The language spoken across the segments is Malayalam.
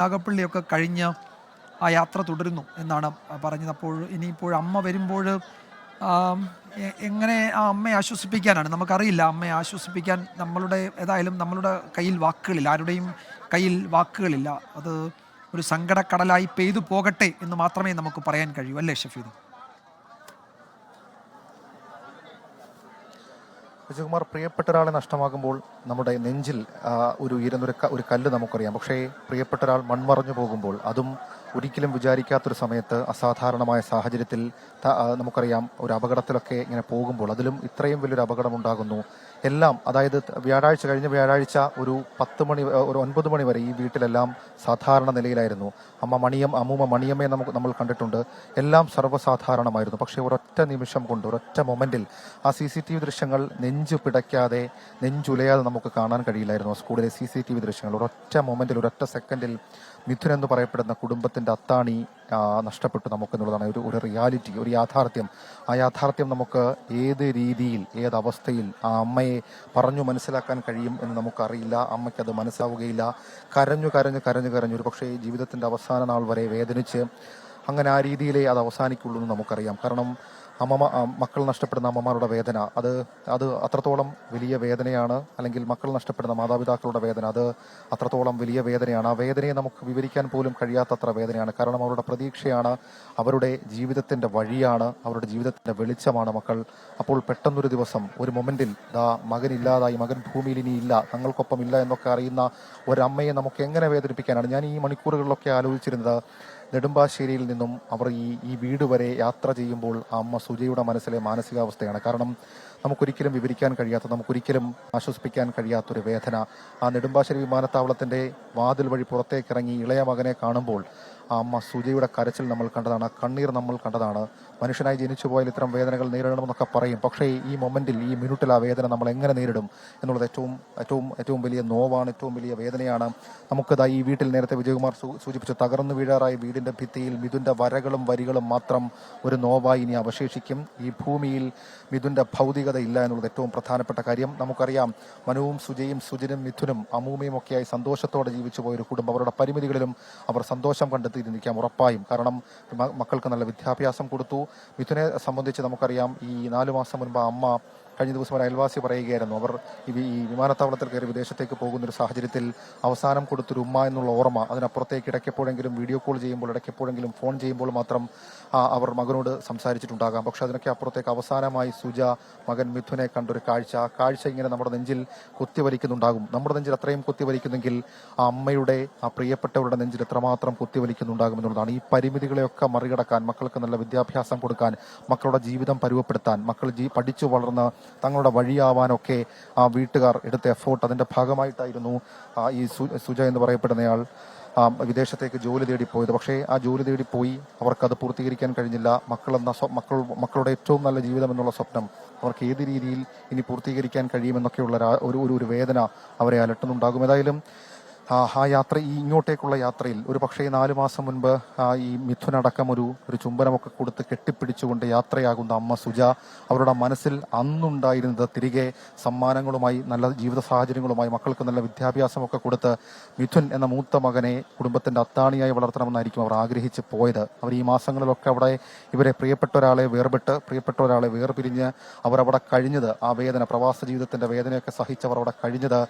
നാഗപ്പള്ളിയൊക്കെ കഴിഞ്ഞ് ആ യാത്ര തുടരുന്നു എന്നാണ് പറഞ്ഞത് അപ്പോൾ ഇനിയിപ്പോൾ അമ്മ വരുമ്പോൾ എങ്ങനെ ആ അമ്മയെ ആശ്വസിപ്പിക്കാനാണ്? നമുക്കറിയില്ല അമ്മയെ ആശ്വസിപ്പിക്കാൻ നമ്മളുടെ ഏതായാലും നമ്മളുടെ കയ്യിൽ വാക്കുകളില്ല. ആരുടെയും കയ്യിൽ വാക്കുകളില്ല. അത് ഒരു സങ്കടക്കടലായി പെയ്തു പോകട്ടെ എന്ന് മാത്രമേ നമുക്ക് പറയാൻ കഴിയൂ. അല്ലേ ഷഫീദ്? വിജയകുമാർ പ്രിയപ്പെട്ട ഒരാളെ നഷ്ടമാകുമ്പോൾ നമ്മുടെ നെഞ്ചിൽ ഒരു ഉയരുന്നൊരു ഒരു കല്ല് നമുക്കറിയാം. പക്ഷേ പ്രിയപ്പെട്ട ഒരാൾ മൺമറഞ്ഞു പോകുമ്പോൾ അതും ഒരിക്കലും വിചാരിക്കാത്തൊരു സമയത്ത് അസാധാരണമായ സാഹചര്യത്തിൽ നമുക്കറിയാം ഒരു അപകടത്തിലൊക്കെ ഇങ്ങനെ പോകുമ്പോൾ അതിലും ഇത്രയും വലിയൊരു അപകടം ഉണ്ടാകുന്നു എല്ലാം അതായത് വ്യാഴാഴ്ച കഴിഞ്ഞ വ്യാഴാഴ്ച ഒരു പത്ത് മണി ഒരു ഒൻപത് മണി വരെ ഈ വീട്ടിലെല്ലാം സാധാരണ നിലയിലായിരുന്നു. അമ്മ മണിയം അമ്മൂമ്മ മണിയമ്മയെ നമുക്ക് നമ്മൾ കണ്ടിട്ടുണ്ട്. എല്ലാം സർവസാധാരണമായിരുന്നു. പക്ഷേ ഒരൊറ്റ നിമിഷം കൊണ്ട് ഒരൊറ്റ മൊമെന്റിൽ ആ സി സി ടി വി ദൃശ്യങ്ങൾ നെഞ്ചു പിടയ്ക്കാതെ നെഞ്ചുലയാതെ നമുക്ക് കാണാൻ കഴിയില്ലായിരുന്നു സ്കൂളിലെ സി സി ടി വി ദൃശ്യങ്ങൾ. ഒരൊറ്റ മൊമെന്റിൽ ഒരൊറ്റ സെക്കൻഡിൽ മിഥുൻ എന്ന് പറയപ്പെടുന്ന കുടുംബത്തിന്റെ അത്താണി നഷ്ടപ്പെട്ടു നമുക്കെന്നുള്ളതാണ് ഒരു ഒരു റിയാലിറ്റി ഒരു യാഥാർത്ഥ്യം. ആ യാഥാർത്ഥ്യം നമുക്ക് ഏത് രീതിയിൽ ഏത് അവസ്ഥയിൽ ആ അമ്മയെ പറഞ്ഞു മനസ്സിലാക്കാൻ കഴിയും എന്ന് നമുക്കറിയില്ല. അമ്മയ്ക്ക് അത് മനസ്സിലാവുകയില്ല. കരഞ്ഞു കരഞ്ഞു കരഞ്ഞു കരഞ്ഞു ഒരു പക്ഷേ ജീവിതത്തിന്റെ അവസാന നാൾ വരെ വേദനിച്ച് അങ്ങനെ ആ രീതിയിലേ അത് അവസാനിക്കുള്ളൂ എന്ന് നമുക്കറിയാം. കാരണം അമ്മ മക്കൾ നഷ്ടപ്പെടുന്ന അമ്മമാരുടെ വേദന. അത് അത് അത്രത്തോളം വലിയ വേദനയാണ് അല്ലെങ്കിൽ മക്കൾ നഷ്ടപ്പെടുന്ന മാതാപിതാക്കളുടെ വേദന. അത് അത്രത്തോളം വലിയ വേദനയാണ്. ആ വേദനയെ നമുക്ക് വിവരിക്കാൻ പോലും കഴിയാത്തത്ര വേദനയാണ്. കാരണം അവരുടെ പ്രതീക്ഷയാണ് അവരുടെ ജീവിതത്തിന്റെ വഴിയാണ് അവരുടെ ജീവിതത്തിന്റെ വെളിച്ചമാണ് മക്കൾ. അപ്പോൾ പെട്ടെന്നൊരു ദിവസം ഒരു മൊമെന്റിൽ ദാ മകൻ ഇല്ലാതായി മകൻ ഭൂമിയിൽ ഇനി ഇല്ല തങ്ങൾക്കൊപ്പം ഇല്ല എന്നൊക്കെ അറിയുന്ന ഒരമ്മയെ നമുക്ക് എങ്ങനെ വേദനിപ്പിക്കാനാണ്? ഞാൻ ഈ മണിക്കൂറുകളിലൊക്കെ ആലോചിച്ചിരുന്നത് നെടുമ്പാശ്ശേരിയിൽ നിന്നും അവർ ഈ ഈ വീട് വരെ യാത്ര ചെയ്യുമ്പോൾ ആ അമ്മ സുജയുടെ മനസ്സിലെ മാനസികാവസ്ഥയാണ്. കാരണം നമുക്കൊരിക്കലും വിവരിക്കാൻ കഴിയാത്ത നമുക്കൊരിക്കലും ആശ്വസിപ്പിക്കാൻ കഴിയാത്തൊരു വേദന. ആ നെടുമ്പാശ്ശേരി വിമാനത്താവളത്തിന്റെ വാതിൽ വഴി പുറത്തേക്കിറങ്ങി ഇളയ മകനെ കാണുമ്പോൾ ആ അമ്മ സുജയുടെ കരച്ചിൽ നമ്മൾ കണ്ടതാണ് കണ്ണീർ നമ്മൾ കണ്ടതാണ്. മനുഷ്യനായി ജനിച്ചു പോയാൽ ഇത്തരം വേദനകൾ നേരിടണമെന്നൊക്കെ പറയും. പക്ഷേ ഈ മൊമെന്റിൽ ഈ മിനിറ്റിൽ ആ വേദന നമ്മൾ എങ്ങനെ നേരിടും എന്നുള്ളത് ഏറ്റവും ഏറ്റവും ഏറ്റവും വലിയ നോവാണ് ഏറ്റവും വലിയ വേദനയാണ്. നമുക്കതാ ഈ വീട്ടിൽ നേരത്തെ വിജയകുമാർ സൂചിപ്പിച്ചു തകർന്നു വീഴാറായ വീടിന്റെ ഭിത്തിയിൽ മിഥുന്റെ വരകളും വരികളും മാത്രം ഒരു നോവായി ഇനി അവശേഷിക്കും. ഈ ഭൂമിയിൽ മിഥുന്റെ ഭൗതികത ഇല്ല എന്നുള്ളത് ഏറ്റവും പ്രധാനപ്പെട്ട കാര്യം. നമുക്കറിയാം മനുവും സുജയും സുജിനും മിഥുനും അമൂമയും ഒക്കെയായി സന്തോഷത്തോടെ ജീവിച്ചു പോയ ഒരു കുടുംബം. അവരുടെ പരിമിതികളിലും അവർ സന്തോഷം കണ്ടെത്തിയിരിക്കാം ഉറപ്പായും. കാരണം മക്കൾക്ക് നല്ല വിദ്യാഭ്യാസം കൊടുത്തു. മിഥുനെ സംബന്ധിച്ച് നമുക്കറിയാം ഈ നാലു മാസം മുൻപ് അമ്മ കഴിഞ്ഞ ദിവസം ഒരു അയൽവാസി പറയുകയായിരുന്നു അവർ ഈ വിമാനത്താവളത്തിൽ കയറി വിദേശത്തേക്ക് പോകുന്ന ഒരു സാഹചര്യത്തിൽ അവസാനം കൊടുത്തൊരു ഉമ്മ എന്നുള്ള ഓർമ്മ അതിനപ്പുറത്തേക്ക് ഇടയ്ക്കെപ്പോഴെങ്കിലും വീഡിയോ കോൾ ചെയ്യുമ്പോൾ ഇടയ്ക്കെപ്പോഴെങ്കിലും ഫോൺ ചെയ്യുമ്പോൾ മാത്രം അവർ മകനോട് സംസാരിച്ചിട്ടുണ്ടാകാം. പക്ഷെ അതിനൊക്കെ അപ്പുറത്തേക്ക് അവസാനമായി സുജ മകൻ മിഥുനെ കണ്ടൊരു കാഴ്ച. ആ കാഴ്ച ഇങ്ങനെ നമ്മുടെ നെഞ്ചിൽ കുത്തിവലിക്കുന്നുണ്ടാകും. നമ്മുടെ നെഞ്ചിൽ അത്രയും കുത്തിവലിക്കുന്നെങ്കിൽ ആ അമ്മയുടെ ആ പ്രിയപ്പെട്ടവരുടെ നെഞ്ചിൽ എത്രമാത്രം കുത്തിവലിക്കുന്നുണ്ടാകും എന്നുള്ളതാണ്. ഈ പരിമിതികളെയൊക്കെ മറികടക്കാൻ മക്കൾക്ക് നല്ല വിദ്യാഭ്യാസം കൊടുക്കാൻ മക്കളുടെ ജീവിതം പരുവപ്പെടുത്താൻ മക്കൾ പഠിച്ചു വളർന്ന് തങ്ങളുടെ വഴിയാവാനൊക്കെ ആ വീട്ടുകാർ എടുത്ത എഫോർട്ട് അതിന്റെ ഭാഗമായിട്ടായിരുന്നു ഈ സുജ എന്ന് പറയപ്പെടുന്നയാൾ വിദേശത്തേക്ക് ജോലി തേടിപ്പോയത്. പോയത് പക്ഷേ ആ ജോലി തേടിപ്പോയി. പോയി അവർക്കത് പൂർത്തീകരിക്കാൻ കഴിഞ്ഞില്ല. മക്കളെന്ന മക്കൾ മക്കളുടെ ഏറ്റവും നല്ല ജീവിതം എന്നുള്ള സ്വപ്നം അവർക്ക് ഏത് രീതിയിൽ ഇനി പൂർത്തീകരിക്കാൻ കഴിയുമെന്നൊക്കെയുള്ള ഒരു- ഒരു വേദന അവരെ അലട്ടുന്നുണ്ടാകും. ഏതായാലും ആ യാത്ര ഈ ഇങ്ങോട്ടേക്കുള്ള യാത്രയിൽ ഒരു പക്ഷേ നാലു മാസം മുൻപ് ഈ മിഥുനടക്കം ഒരു ഒരു ചുംബനമൊക്കെ കൊടുത്ത് കെട്ടിപ്പിടിച്ചുകൊണ്ട് യാത്രയാകുന്ന അമ്മ സുജ അവരുടെ മനസ്സിൽ അന്നുണ്ടായിരുന്നത് തിരികെ സമ്മാനങ്ങളുമായി നല്ല ജീവിത സാഹചര്യങ്ങളുമായി മക്കൾക്ക് നല്ല വിദ്യാഭ്യാസമൊക്കെ കൊടുത്ത് മിഥുൻ എന്ന മൂത്ത മകനെ കുടുംബത്തിന്റെ അത്താണിയായി വളർത്തണമെന്നായിരിക്കും അവർ ആഗ്രഹിച്ച് പോയത്. അവർ ഈ മാസങ്ങളിലൊക്കെ അവിടെ ഇവരെ പ്രിയപ്പെട്ട ഒരാളെ വേർപെട്ട് പ്രിയപ്പെട്ട ഒരാളെ വേർപിരിഞ്ഞ് അവരവിടെ കഴിഞ്ഞത് ആ വേദന പ്രവാസ ജീവിതത്തിന്റെ വേദനയൊക്കെ സഹിച്ചവർ അവിടെ കഴിഞ്ഞത്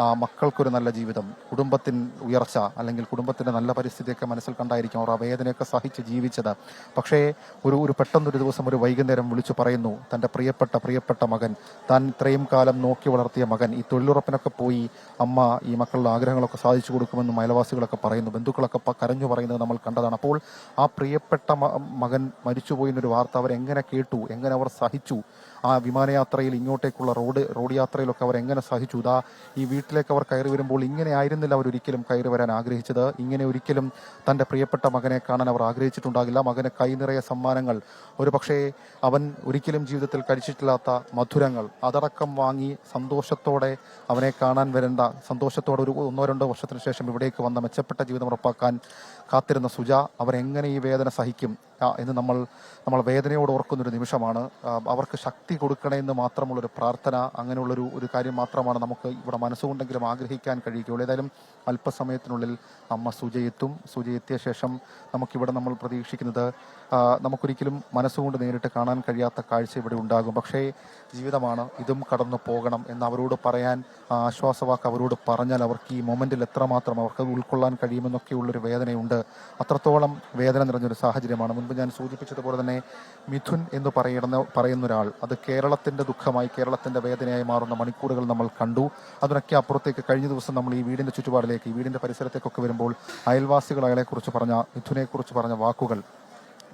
ആ മക്കൾക്കൊരു നല്ല ജീവിതം കുടുംബത്തിൻ ഉയർച്ച അല്ലെങ്കിൽ കുടുംബത്തിന്റെ നല്ല പരിസ്ഥിതിയൊക്കെ മനസ്സിൽ കണ്ടായിരിക്കും അവർ ആ വേദനയൊക്കെ സഹിച്ച് ജീവിച്ചത്. പക്ഷേ ഒരു ഒരു പെട്ടെന്നൊരു ദിവസം ഒരു വൈകുന്നേരം വിളിച്ചു പറയുന്നു തന്റെ പ്രിയപ്പെട്ട പ്രിയപ്പെട്ട മകൻ താൻ ഇത്രയും കാലം നോക്കി വളർത്തിയ മകൻ ഈ തൊഴിലുറപ്പിനൊക്കെ പോയി അമ്മ ഈ മക്കളുടെ ആഗ്രഹങ്ങളൊക്കെ സാധിച്ചു കൊടുക്കുമെന്നും അയൽവാസികളൊക്കെ പറയുന്നു ബന്ധുക്കളൊക്കെ കരഞ്ഞു പറയുന്നത് നമ്മൾ കണ്ടതാണ്. അപ്പോൾ ആ പ്രിയപ്പെട്ട മകൻ മരിച്ചുപോയി എന്നൊരു വാർത്ത അവരെങ്ങനെ കേട്ടു? എങ്ങനെ അവർ സഹിച്ചു? ആ വിമാനയാത്രയിൽ ഇങ്ങോട്ടേക്കുള്ള റോഡ് റോഡ് യാത്രയിലൊക്കെ അവർ എങ്ങനെ സഹിച്ചു? ഇതാ ഈ വീട്ടിലേക്ക് അവർ കയറി വരുമ്പോൾ ഇങ്ങനെ ആയിരുന്നില്ല അവർ ഒരിക്കലും കയറി വരാൻ ആഗ്രഹിച്ചത്. ഇങ്ങനെ ഒരിക്കലും തന്റെ പ്രിയപ്പെട്ട മകനെ കാണാൻ അവർ ആഗ്രഹിച്ചിട്ടുണ്ടാകില്ല. മകന് കൈ നിറയെ സമ്മാനങ്ങൾ ഒരു പക്ഷേ അവൻ ഒരിക്കലും ജീവിതത്തിൽ കഴിച്ചിട്ടില്ലാത്ത മധുരങ്ങൾ. അതടക്കം വാങ്ങി സന്തോഷത്തോടെ അവനെ കാണാൻ വരേണ്ട സന്തോഷത്തോടെ ഒരു ഒന്നോ രണ്ടോ വർഷത്തിന് ശേഷം ഇവിടേക്ക് വന്ന മെച്ചപ്പെട്ട ജീവിതം ഉറപ്പാക്കാൻ കാത്തിരുന്ന സുജ അവരെങ്ങനെ ഈ വേദന സഹിക്കും? ആ, എന്ന് നമ്മൾ നമ്മൾ വേദനയോട് ഓർക്കുന്നൊരു നിമിഷമാണ്. അവർക്ക് ശക്തി കൊടുക്കണേ എന്ന് മാത്രമുള്ളൊരു പ്രാർത്ഥന അങ്ങനെയുള്ളൊരു ഒരു കാര്യം മാത്രമാണ് നമുക്ക് ഇവിടെ മനസ്സുകൊണ്ടെങ്കിലും ആഗ്രഹിക്കാൻ കഴിയുകയുള്ളൂ. ഏതായാലും അല്പസമയത്തിനുള്ളിൽ അമ്മ സുജയെത്തും. സുജയെത്തിയ ശേഷം നമുക്കിവിടെ നമ്മൾ പ്രതീക്ഷിക്കുന്നത് നമുക്കൊരിക്കലും മനസ്സുകൊണ്ട് നേരിട്ട് കാണാൻ കഴിയാത്ത കാഴ്ച ഇവിടെ ഉണ്ടാകും. പക്ഷേ ജീവിതമാണ്. ഇതും കടന്നു പോകണം എന്ന് അവരോട് പറയാൻ ആശ്വാസവാക്ക് അവരോട് പറഞ്ഞാൽ അവർക്ക് ഈ മൊമെന്റിൽ എത്രമാത്രം അവർക്ക് ഉൾക്കൊള്ളാൻ കഴിയുമെന്നൊക്കെയുള്ളൊരു വേദനയുണ്ട്. അത്രത്തോളം വേദന നിറഞ്ഞൊരു സാഹചര്യമാണ്. മുൻപ് ഞാൻ സൂചിപ്പിച്ചതുപോലെ തന്നെ മിഥുൻ എന്ന് പറയുന്ന പറയുന്ന ഒരാൾ. അത് കേരളത്തിന്റെ ദുഃഖമായി കേരളത്തിന്റെ വേദനയായി മാറുന്ന മണിക്കൂറുകൾ നമ്മൾ കണ്ടു. അതിനൊക്കെ അപ്പുറത്തേക്ക് കഴിഞ്ഞ ദിവസം നമ്മൾ ഈ വീടിന്റെ ചുറ്റുപാടിലേക്ക് ഈ വീടിന്റെ പരിസരത്തേക്കൊക്കെ വരുമ്പോൾ അയൽവാസികൾ അയാളെക്കുറിച്ച് പറഞ്ഞ മിഥുനെക്കുറിച്ച് പറഞ്ഞ വാക്കുകൾ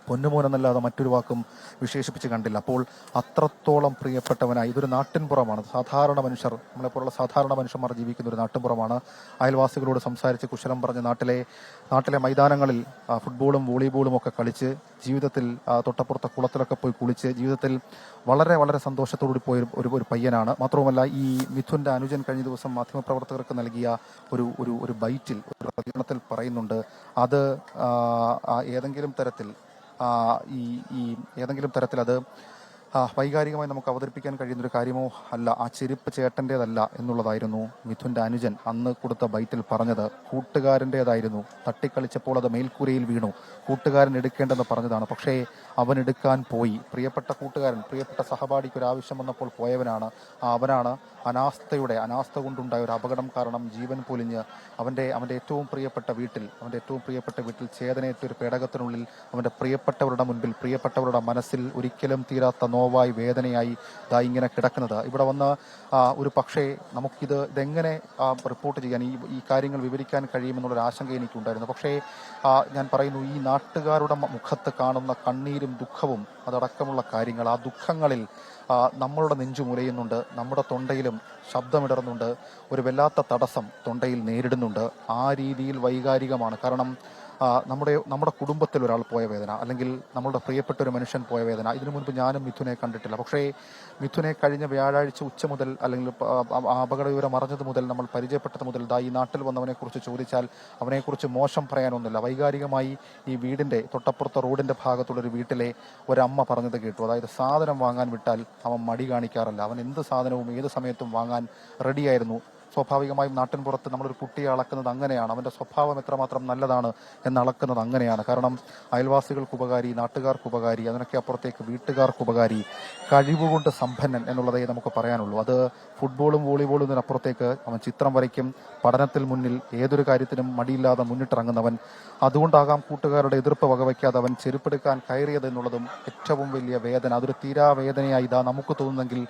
പൊന്നുമോൻ എന്നല്ലാതെ മറ്റൊരു വാക്കും വിശേഷിപ്പിച്ച് കണ്ടില്ല. അപ്പോൾ അത്രത്തോളം പ്രിയപ്പെട്ടവനായി ഇതൊരു നാട്ടിൻപുറമാണ്. സാധാരണ മനുഷ്യർ നമ്മളെപ്പോലുള്ള സാധാരണ മനുഷ്യന്മാർ ജീവിക്കുന്ന ഒരു നാട്ടിൻപുറമാണ്. അയൽവാസികളോട് സംസാരിച്ച് കുശലം പറഞ്ഞ് നാട്ടിലെ നാട്ടിലെ മൈതാനങ്ങളിൽ ഫുട്ബോളും വോളിബോളും ഒക്കെ കളിച്ച് ജീവിതത്തിൽ തൊട്ടപ്പുറത്തെ കുളത്തിലൊക്കെ പോയി കുളിച്ച് ജീവിതത്തിൽ വളരെ വളരെ സന്തോഷത്തോടുകൂടി പോയ ഒരു- ഒരു പയ്യനാണ്. മാത്രവുമല്ല ഈ മിഥുന്റെ അനുജൻ കഴിഞ്ഞ ദിവസം മാധ്യമപ്രവർത്തകർക്ക് നൽകിയ ഒരു ഒരു ഒരു ബൈറ്റിൽ ഒരു പ്രതികരണത്തിൽ പറയുന്നുണ്ട്. അത് ഏതെങ്കിലും തരത്തിൽ ഈ ഈ ഏതെങ്കിലും തരത്തിൽ അത് വൈകാരികമായി നമുക്ക് അവതരിപ്പിക്കാൻ കഴിയുന്ന ഒരു കാര്യമോ അല്ല ആ ചെരുപ്പ് ചേട്ടന്റെതല്ല എന്നുള്ളതായിരുന്നു മിഥുന്റെ അനുജൻ അന്ന് കൊടുത്ത ബൈറ്റിൽ പറഞ്ഞത്. കൂട്ടുകാരന്റെതായിരുന്നു. തട്ടിക്കളിച്ചപ്പോൾ അത് മേൽക്കൂരയിൽ വീണു. കൂട്ടുകാരൻ എടുക്കേണ്ടെന്ന് പറഞ്ഞതാണ്. പക്ഷേ അവൻ എടുക്കാൻ പോയി. പ്രിയപ്പെട്ട കൂട്ടുകാരൻ പ്രിയപ്പെട്ട സഹപാഠിക്ക് ഒരു ആവശ്യം വന്നപ്പോൾ പോയവനാണ്. അവനാണ് അനാസ്ഥയുടെ അനാസ്ഥ കൊണ്ടുണ്ടായ ഒരു അപകടം കാരണം ജീവൻ പൊലിഞ്ഞ് അവന്റെ അവന്റെ ഏറ്റവും പ്രിയപ്പെട്ട വീട്ടിൽ അവന്റെ ഏറ്റവും പ്രിയപ്പെട്ട വീട്ടിൽ ചേതനയേറ്റ ഒരു പേടകത്തിനുള്ളിൽ അവന്റെ പ്രിയപ്പെട്ടവരുടെ മുൻപിൽ പ്രിയപ്പെട്ടവരുടെ മനസ്സിൽ ഒരിക്കലും തീരാത്ത നോവായി വേദനയായി ഇതാ ഇങ്ങനെ കിടക്കുന്നത്. ഇവിടെ വന്ന് ഒരു പക്ഷേ നമുക്കിത് ഇതെങ്ങനെ റിപ്പോർട്ട് ചെയ്യാൻ ഈ ഈ കാര്യങ്ങൾ വിവരിക്കാൻ കഴിയുമെന്നുള്ളൊരു ആശങ്ക എനിക്കുണ്ടായിരുന്നു. പക്ഷേ ഞാൻ പറയുന്നു ഈ നാട്ടുകാരുടെ മുഖത്ത് കാണുന്ന കണ്ണീരും ദുഃഖവും അതടക്കമുള്ള കാര്യങ്ങൾ ആ ദുഃഖങ്ങളിൽ നമ്മളുടെ നെഞ്ചു മുലയുന്നുണ്ട് നമ്മുടെ തൊണ്ടയിലും ശബ്ദമിടറുന്നുണ്ട് ഒരു വല്ലാത്ത തടസ്സം തൊണ്ടയിൽ നേരിടുന്നുണ്ട് ആ രീതിയിൽ വൈകാരികമാണ്. കാരണം നമ്മുടെ നമ്മുടെ കുടുംബത്തിൽ ഒരാൾ പോയ വേദന അല്ലെങ്കിൽ നമ്മളുടെ പ്രിയപ്പെട്ട ഒരു മനുഷ്യൻ പോയ വേദന ഇതിനു മുൻപ് ഞാനും മിഥുനെ കണ്ടിട്ടില്ല. പക്ഷേ മിഥുനെ കഴിഞ്ഞ വ്യാഴാഴ്ച ഉച്ച മുതൽ അല്ലെങ്കിൽ അപകട വിവരം അറിഞ്ഞത് മുതൽ നമ്മൾ പരിചയപ്പെട്ടത് മുതൽ ദാ ഈ നാട്ടിൽ വന്നവനെക്കുറിച്ച് ചോദിച്ചാൽ അവനെക്കുറിച്ച് മോശം പറയാനൊന്നുമില്ല. വൈകാരികമായി ഈ വീടിന്റെ തൊട്ടപ്പുറത്തെ റോഡിന്റെ ഭാഗത്തുള്ള ഒരു വീട്ടിലെ ഒരമ്മ പറഞ്ഞത് കേട്ടു. അതായത് സാധനം വാങ്ങാൻ വിട്ടാൽ അവൻ മടി കാണിക്കാറില്ല. അവൻ എന്ത് സാധനവും ഏത് സമയത്തും വാങ്ങാൻ റെഡിയായിരുന്നു സ്വാഭാവികമായും നാട്ടിൻ പുറത്ത് നമ്മളൊരു കുട്ടിയെ അളക്കുന്നത് അങ്ങനെയാണ്. അവന്റെ സ്വഭാവം എത്രമാത്രം നല്ലതാണ് എന്ന് അളക്കുന്നത് അങ്ങനെയാണ്. കാരണം അയൽവാസികൾക്ക് ഉപകാരി നാട്ടുകാർക്ക് ഉപകാരി അതിനൊക്കെ അപ്പുറത്തേക്ക് വീട്ടുകാർക്ക് ഉപകാരി കഴിവുകൊണ്ട് സമ്പന്നൻ എന്നുള്ളതേ നമുക്ക് പറയാനുള്ളൂ. അത് ഫുട്ബോളും വോളിബോളും ഇതിനപ്പുറത്തേക്ക് അവൻ ചിത്രം വരയ്ക്കും. പഠനത്തിൽ മുന്നിൽ ഏതൊരു കാര്യത്തിനും മടിയില്ലാതെ മുന്നിട്ടിറങ്ങുന്നവൻ. അതുകൊണ്ടാകാം കൂട്ടുകാരുടെ എതിർപ്പ് വകവയ്ക്കാതെ അവൻ ചെരുപ്പെടുക്കാൻ കയറിയത് എന്നുള്ളതും ഏറ്റവും വലിയ വേദന. അതൊരു തീരാ വേദനയായി ഇതാ നമുക്ക് തോന്നുന്നെങ്കിൽ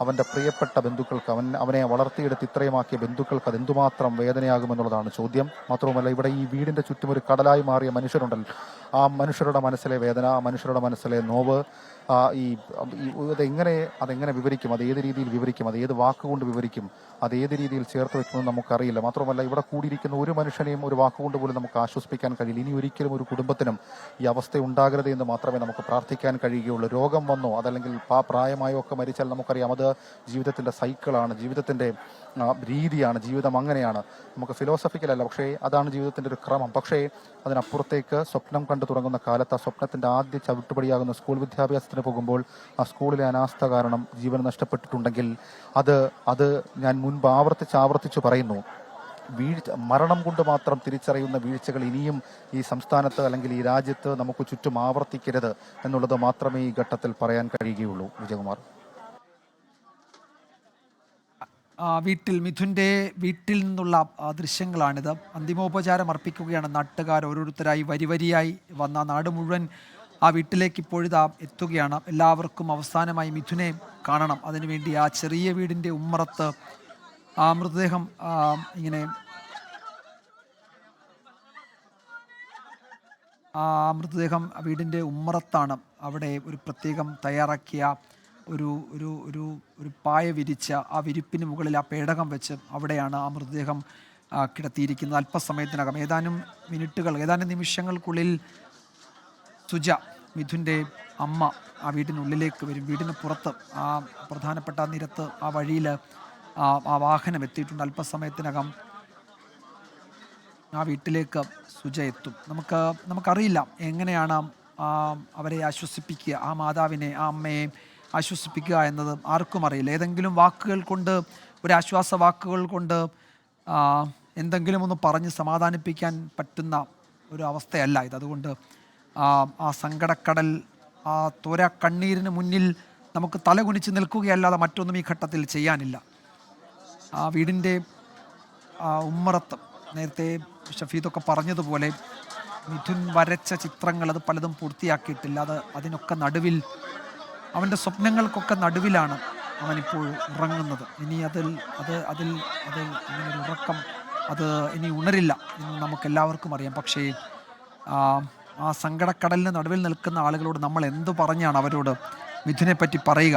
അവന്റെ പ്രിയപ്പെട്ട ബന്ധുക്കൾക്ക് അവൻ അവനെ വളർത്തിയെടുത്ത് ഇത്രയുമാക്കിയ ബന്ധുക്കൾക്ക് അത് എന്തുമാത്രം വേദനയാകുമെന്നുള്ളതാണ് ചോദ്യം. മാത്രവുമല്ല ഇവിടെ ഈ വീടിന്റെ ചുറ്റും ഒരു കടലായി മാറിയ മനുഷ്യരുണ്ടല്ലോ. ആ മനുഷ്യരുടെ മനസ്സിലെ വേദന ആ മനുഷ്യരുടെ മനസ്സിലെ നോവ് ഈ അതെങ്ങനെ അതെങ്ങനെ വിവരിക്കും? അത് ഏത് രീതിയിൽ വിവരിക്കും? അത് ഏത് വാക്കുകൊണ്ട് വിവരിക്കും? അത് ഏത് രീതിയിൽ ചേർത്ത് വെക്കുമെന്ന് നമുക്കറിയില്ല. മാത്രമല്ല ഇവിടെ കൂടിയിരിക്കുന്ന ഒരു മനുഷ്യനെയും ഒരു വാക്കുകൊണ്ട് പോലും നമുക്ക് ആശ്വസിപ്പിക്കാൻ കഴിയില്ല. ഇനി ഒരിക്കലും ഒരു കുടുംബത്തിനും ഈ അവസ്ഥ ഉണ്ടാകരുത് എന്ന് മാത്രമേ നമുക്ക് പ്രാർത്ഥിക്കാൻ കഴിയുകയുള്ളൂ. രോഗം വന്നോ അതല്ലെങ്കിൽ പ്രായമായോ ഒക്കെ മരിച്ചാൽ നമുക്കറിയാം അത് ജീവിതത്തിന്റെ സൈക്കിളാണ് ജീവിതത്തിന്റെ ആ, രീതിയാണ് ജീവിതം അങ്ങനെയാണ്. നമുക്ക് ഫിലോസഫിക്കലല്ല പക്ഷേ അതാണ് ജീവിതത്തിന്റെ ഒരു ക്രമം. പക്ഷേ അതിനപ്പുറത്തേക്ക് സ്വപ്നം കണ്ടു തുടങ്ങുന്ന കാലത്ത് ആ സ്വപ്നത്തിന്റെ ആദ്യ ചവിട്ടുപടിയാകുന്ന സ്കൂൾ വിദ്യാഭ്യാസത്തിന് പോകുമ്പോൾ ആ സ്കൂളിലെ അനാസ്ഥ കാരണം ജീവൻ നഷ്ടപ്പെട്ടിട്ടുണ്ടെങ്കിൽ അത് അത് ഞാൻ മുൻപ് ആവർത്തിച്ച് ആവർത്തിച്ച് പറയുന്നു. വീഴ്ച മരണം കൊണ്ട് മാത്രം തിരിച്ചറിയുന്ന വീഴ്ചകൾ ഇനിയും ഈ സംസ്ഥാനത്ത് അല്ലെങ്കിൽ ഈ രാജ്യത്ത് നമുക്ക് ചുറ്റും ആവർത്തിക്കരുത് എന്നുള്ളത് മാത്രമേ ഈ ഘട്ടത്തിൽ പറയാൻ കഴിയുകയുള്ളൂ വിജയകുമാർ ആ, വീട്ടിൽ മിഥുന്റെ വീട്ടിൽ നിന്നുള്ള ദൃശ്യങ്ങളാണിത്. അന്തിമോപചാരം അർപ്പിക്കുകയാണ് നാട്ടുകാർ. ഓരോരുത്തരായി വരിവരിയായി വന്ന നാട് മുഴുവൻ ആ വീട്ടിലേക്ക് ഇപ്പോഴിതാ എത്തുകയാണ്. എല്ലാവർക്കും അവസാനമായി മിഥുനെ കാണണം. അതിനുവേണ്ടി ആ ചെറിയ വീടിന്റെ ഉമ്മറത്ത് ആ മൃതദേഹം ഇങ്ങനെ ആ മൃതദേഹം വീടിന്റെ ഉമ്മറത്താണ് അവിടെ ഒരു പ്രത്യേകം തയ്യാറാക്കിയ ഒരു ഒരു ഒരു ഒരു പായ വിരിച്ച ആ വിരിപ്പിന് മുകളിൽ ആ പേടകം വെച്ച് അവിടെയാണ് ആ മൃതദേഹം കിടത്തിയിരിക്കുന്നത്. അല്പസമയത്തിനകം. ഏതാനും മിനിറ്റുകൾ ഏതാനും നിമിഷങ്ങൾക്കുള്ളിൽ സുജ മിഥുന്റെ അമ്മ ആ വീടിനുള്ളിലേക്ക് വരും. വീടിന് പുറത്ത് ആ പ്രധാനപ്പെട്ട നിരത്ത് ആ വഴിയിൽ ആ വാഹനം എത്തിയിട്ടുണ്ട്. അല്പസമയത്തിനകം ആ വീട്ടിലേക്ക് സുജ എത്തും. നമുക്ക് നമുക്കറിയില്ല എങ്ങനെയാണ് അവരെ ആശ്വസിപ്പിക്കുക. ആ മാതാവിനെ ആ അമ്മയെ ആശ്വസിപ്പിക്കുക എന്നത് ആർക്കും അറിയില്ല. ഏതെങ്കിലും വാക്കുകൾ കൊണ്ട് ഒരു ആശ്വാസ വാക്കുകൾ കൊണ്ട് എന്തെങ്കിലും ഒന്ന് പറഞ്ഞ് സമാധാനിപ്പിക്കാൻ പറ്റുന്ന ഒരു അവസ്ഥയല്ല ഇത്. അതുകൊണ്ട് ആ, സങ്കടക്കടൽ ആ തോര കണ്ണീരിന് മുന്നിൽ നമുക്ക് തലകുനിച്ച് നിൽക്കുകയല്ലാതെ മറ്റൊന്നും ഈ ഘട്ടത്തിൽ ചെയ്യാനില്ല. ആ വീടിന്റെ ഉമ്മറത്ത് നേരത്തെ ഷഫീദൊക്കെ പറഞ്ഞതുപോലെ മിഥുൻ വരച്ച ചിത്രങ്ങൾ അത് പലതും പൂർത്തിയാക്കിയിട്ടില്ല. അത് അതിനൊക്കെ നടുവിൽ അവന്റെ സ്വപ്നങ്ങൾക്കൊക്കെ നടുവിലാണ് അവനിപ്പോൾ ഉറങ്ങുന്നത്. ഇനി അതിൽ അത് അതിൽ അത് ഇങ്ങനൊരു ഉറക്കം അത് ഇനി ഉണരില്ല എന്ന് നമുക്കെല്ലാവർക്കും അറിയാം. പക്ഷേ ആ, സങ്കടക്കടലിന് നടുവിൽ നിൽക്കുന്ന ആളുകളോട് നമ്മൾ എന്തു പറഞ്ഞാണ് അവരോട് മിഥുനെ പറ്റി പറയുക?